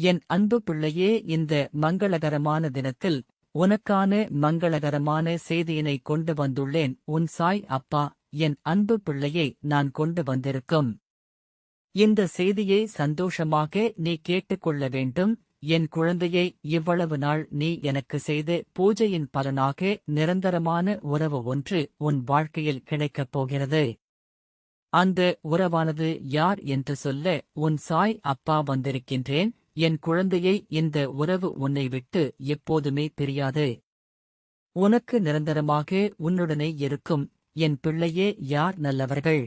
என் அன்பு பிள்ளையே இந்த மங்களகரமான தினத்தில் உனக்கான மங்களகரமான செய்தியினை கொண்டு வந்துள்ளேன். உன் சாய் அப்பா என் அன்பு பிள்ளையை நான் கொண்டு வந்திருக்கும். இந்த செய்தியை சந்தோஷமாக நீ கேட்டுக்கொள்ள வேண்டும். என் குழந்தையை இவ்வளவு நாள் நீ எனக்கு செய்த பூஜையின் பலனாக நிரந்தரமான உறவு ஒன்று உன் வாழ்க்கையில் கிடைக்கப் போகிறது. அந்த உறவானது யார் என்று சொல்ல உன் சாய் அப்பா வந்திருக்கின்றேன். என் குழந்தையை இந்த உறவு உன்னை விட்டு எப்போதுமே பிரியாது. உனக்கு நிரந்தரமாக உன்னுடனே இருக்கும் என் பிள்ளையே யார் நல்லவர்கள்?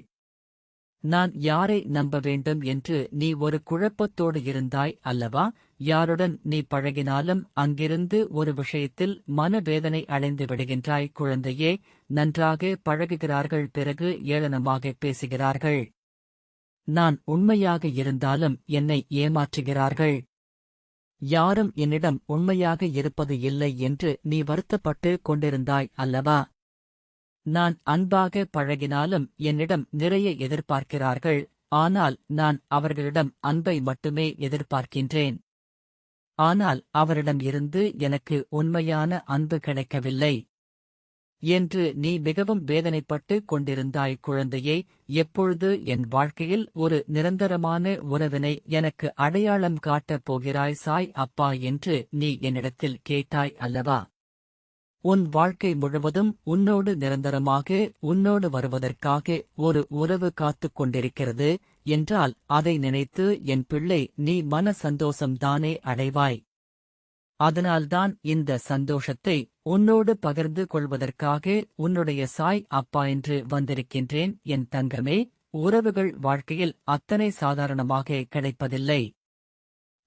நான் யாரை நம்ப வேண்டும் என்று நீ ஒரு குழப்பத்தோடு இருந்தாய் அல்லவா? யாருடன் நீ பழகினாலும் அங்கிருந்து ஒரு விஷயத்தில் மனவேதனை அடைந்து விடுகின்றாய் குழந்தையே. நன்றாக பழகுகிறார்கள் பிறகு ஏளனமாக பேசுகிறார்கள். நான் உண்மையாக இருந்தாலும் என்னை ஏமாற்றுகிறார்கள். யாரும் என்னிடம் உண்மையாக இருப்பது இல்லை என்று நீ வருத்தப்பட்டு கொண்டிருந்தாய் அல்லவா? நான் அன்பாக பழகினாலும் என்னிடம் நிறைய எதிர்பார்க்கிறார்கள் ஆனால் நான் அவர்களிடம் அன்பை மட்டுமே எதிர்பார்க்கின்றேன். ஆனால் அவரிடம் இருந்து எனக்கு உண்மையான அன்பு கிடைக்கவில்லை. என்று நீ மிகவும் வேதனைப்பட்டு கொண்டிருந்தாய் குழந்தையே எப்பொழுது என் வாழ்க்கையில் ஒரு நிரந்தரமான உறவினை எனக்கு அடையாளம் காட்டப் போகிறாய் சாய் அப்பா என்று நீ என்னிடத்தில் கேட்டாய் அல்லவா? உன் வாழ்க்கை முழுவதும் உன்னோடு நிரந்தரமாக உன்னோடு வருவதற்காக ஒரு உறவு காத்துக் கொண்டிருக்கிறது என்றால் அதை நினைத்து என் பிள்ளை நீ மன சந்தோஷம்தானே அடைவாய். அதனால்தான் இந்த சந்தோஷத்தை உன்னோடு பகிர்ந்து கொள்வதற்காக உன்னுடைய சாய் அப்பா என்று வந்திருக்கின்றேன். என் தங்கமே உறவுகள் வாழ்க்கையில் அத்தனை சாதாரணமாக கிடைப்பதில்லை.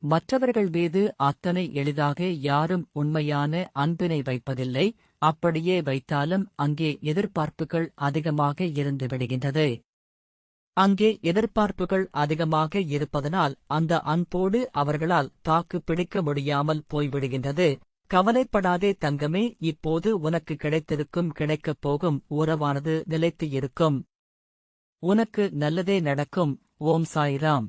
மற்றவர்கள் மீது அத்தனை எளிதாக யாரும் உண்மையான அன்பினை வைப்பதில்லை. அப்படியே வைத்தாலும் அங்கே எதிர்பார்ப்புகள் அதிகமாக இருந்து விடுகின்றது. அங்கே எதிர்பார்ப்புகள் அதிகமாக இருப்பதனால் அந்த அன்போடு அவர்களால் தாக்கு பிடிக்க முடியாமல் போய்விடுகின்றது. கவலைப்படாதே தங்கமே இப்போது உனக்கு கிடைத்திருக்கும் கிடைக்கப் போகும் உறவானது நிலைத்து இருக்கும். உனக்கு நல்லதே நடக்கும் ஓம் சாய்ராம்.